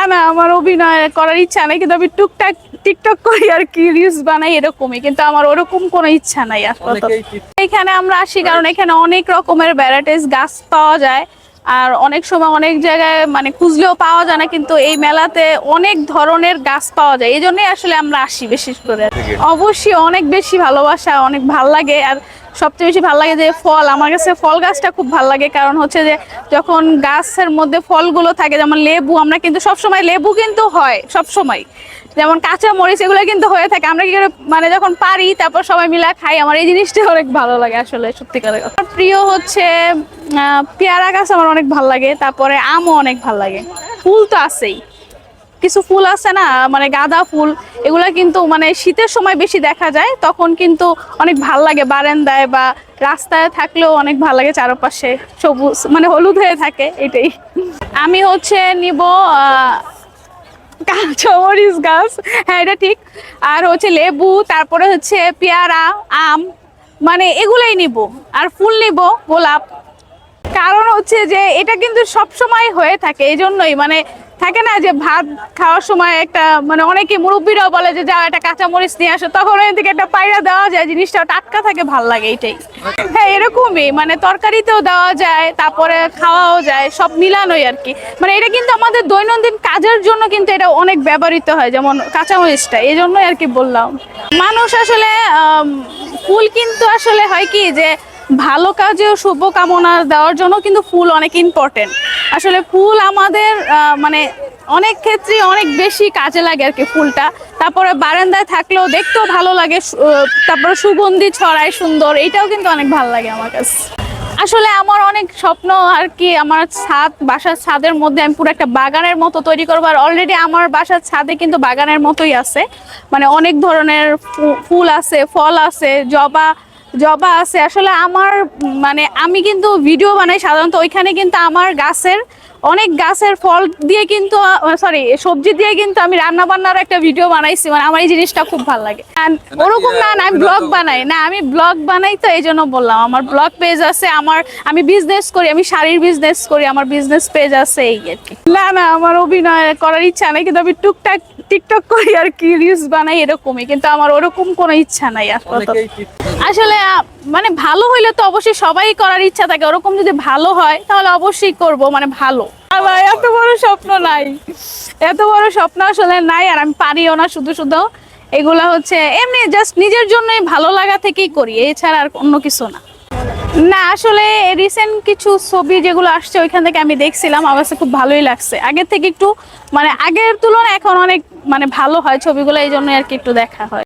না না আমার অভিনয় করার ইচ্ছা নাই কিন্তু আমি টুকটাক টিকটক করি আর কি রিলস বানাই এরকমই কিন্তু আমার ওরকম কোনো ইচ্ছা নাই আপাতত। এখানে আমরা আসি কারণ এখানে অনেক রকমের ভ্যারাইটিস গাছ পাওয়া যায়। আর অনেক সময় অনেক জায়গায় মানে খুঁজলেও পাওয়া যায় না কিন্তু এই মেলাতে অনেক ধরনের গাছ পাওয়া যায়। এই জন্যই আসলে আমরা আসি বিশেষ করে। অবশ্যই অনেক বেশি ভালোবাসা অনেক ভালো লাগে। আর সবচেয়ে বেশি ভালো লাগে যে ফল আমার কাছে ফল গাছটা খুব ভালো লাগে। কারণ হচ্ছে যে যখন গাছের মধ্যে ফলগুলো থাকে যেমন লেবু আমরা কিন্তু সবসময় লেবু কিন্তু হয় সবসময়। যেমন কাঁচা মরিচ এগুলো কিন্তু হয়ে থাকে। আমরা কি করে মানে যখন পারি তারপর সবাই মিলে খাই। আমার এই জিনিসটা অনেক ভালো লাগে আসলে সত্যিকারের। প্রিয় হচ্ছে পেয়ারা গাছ আমার অনেক ভালো লাগে তারপরে আমও অনেক ভালো লাগে। ফুল তো আছেই। কিছু ফুল আছে না মানে গাঁদা ফুল এগুলা কিন্তু মানে শীতের সময় বেশি দেখা যায় তখন কিন্তু অনেক ভালো লাগে বারান্দায় বা রাস্তায় থাকলেও অনেক ভালো লাগে চারপাশে সবুজ মানে হলুদ হয়ে থাকে এটাই। আমি হচ্ছে নিব আহ, কাঁচা মরিচ গাছ হ্যাঁ এটা ঠিক। আর হচ্ছে লেবু তারপরে হচ্ছে পেয়ারা আম মানে এগুলাই নিব। আর ফুল নিব গোলাপ। কারণ হচ্ছে যে এটা কিন্তু সব সময় হয়ে থাকে এই জন্যই মানে থাকে না যে ভাত খাওয়ার সময় একটা মানে অনেকে মুরব্বীরাও বলে যে যাও একটা কাঁচা মরিচ নিয়ে আসো, তখন ওই দিকে একটা পায়রা দেওয়া যায়, জিনিসটা টাটকা থাকে, ভালো লাগে এটাই। হ্যাঁ এরকমই মানে তরকারিতেও দেওয়া যায়, তারপরে খাওয়াও যায়, সব মিলানোই আর কি। মানে এটা কিন্তু আমাদের দৈনন্দিন কাজের জন্য কিন্তু এটা অনেক ব্যবহৃত হয়, যেমন কাঁচামরিচটা এই জন্যই আর কি বললাম। মানুষ আসলে ফুল কিন্তু আসলে হয় কি যে ভালো কাজেও শুভ কামনা দেওয়ার জন্য কিন্তু ফুল অনেক ইম্পর্টেন্ট আসলে ফুল আমাদের মানে অনেক ক্ষেত্রে অনেক বেশি কাজে লাগে আর কি ফুলটা। তারপরে বারান্দায় থাকলেও দেখতেও ভালো লাগে তারপরে সুগন্ধি ছড়ায় সুন্দর এটাও কিন্তু অনেক ভালো লাগে আমার কাছে। আসলে আমার অনেক স্বপ্ন আর কি, আমার ছাদ, বাসার ছাদের মধ্যে আমি পুরো একটা বাগানের মতো তৈরি করব, আর অলরেডি আমার বাসার ছাদে কিন্তু বাগানের মতোই আছে। মানে অনেক ধরনের ফুল আছে, ফল আছে, জবা জবা আছে। আসলে আমার মানে আমি কিন্তু ভিডিও বানাই সাধারণত ওইখানে কিন্তু আমার গাছের অনেক গাছের ফল দিয়ে কিন্তু সরি সবজি দিয়ে কিন্তু আমি রান্না বান্নার একটা ভিডিও বানাইছি মানে আমার এই জিনিসটা খুব ভালো লাগে। ওরকম না না আমি ব্লগ বানাই। না আমি ব্লগ বানাই তো এই জন্য বললাম আমার ব্লগ পেজ আছে আমার আমি বিজনেস করি আমি শাড়ির বিজনেস করি আমার বিজনেস পেজ আছে এই আর কি। না না আমার অভিনয় করার ইচ্ছা নেই কিন্তু আমি টুকটাক টিকটক করি আর কি রিলস বানাই এরকমই কিন্তু আমার ওরকম কোনো ইচ্ছা নাই আসলে মানে ভালো হইলে তো অবশ্যই সবাই করার ইচ্ছা থাকে ওরকম যদি ভালো হয় তাহলে অবশ্যই করব মানে ভালো। এত বড় স্বপ্ন নাই। এত বড় স্বপ্ন আসলে নাই, আর আমি পারিও না শুধু শুধু। এগুলা হচ্ছে এমনি জাস্ট নিজের জন্যই ভালো লাগা থেকেই করি, এছাড়া আর অন্য কিছু না। না, আসলে রিসেন্ট কিছু ছবি যেগুলো আসছে, ওইখান থেকে আমি দেখছিলাম, আমার কাছে খুব ভালোই লাগছে। আগের থেকে একটু মানে আগের তুলনায় এখন অনেক মানে ভালো হয় ছবিগুলো, এই জন্য আর কি একটু দেখা হয়।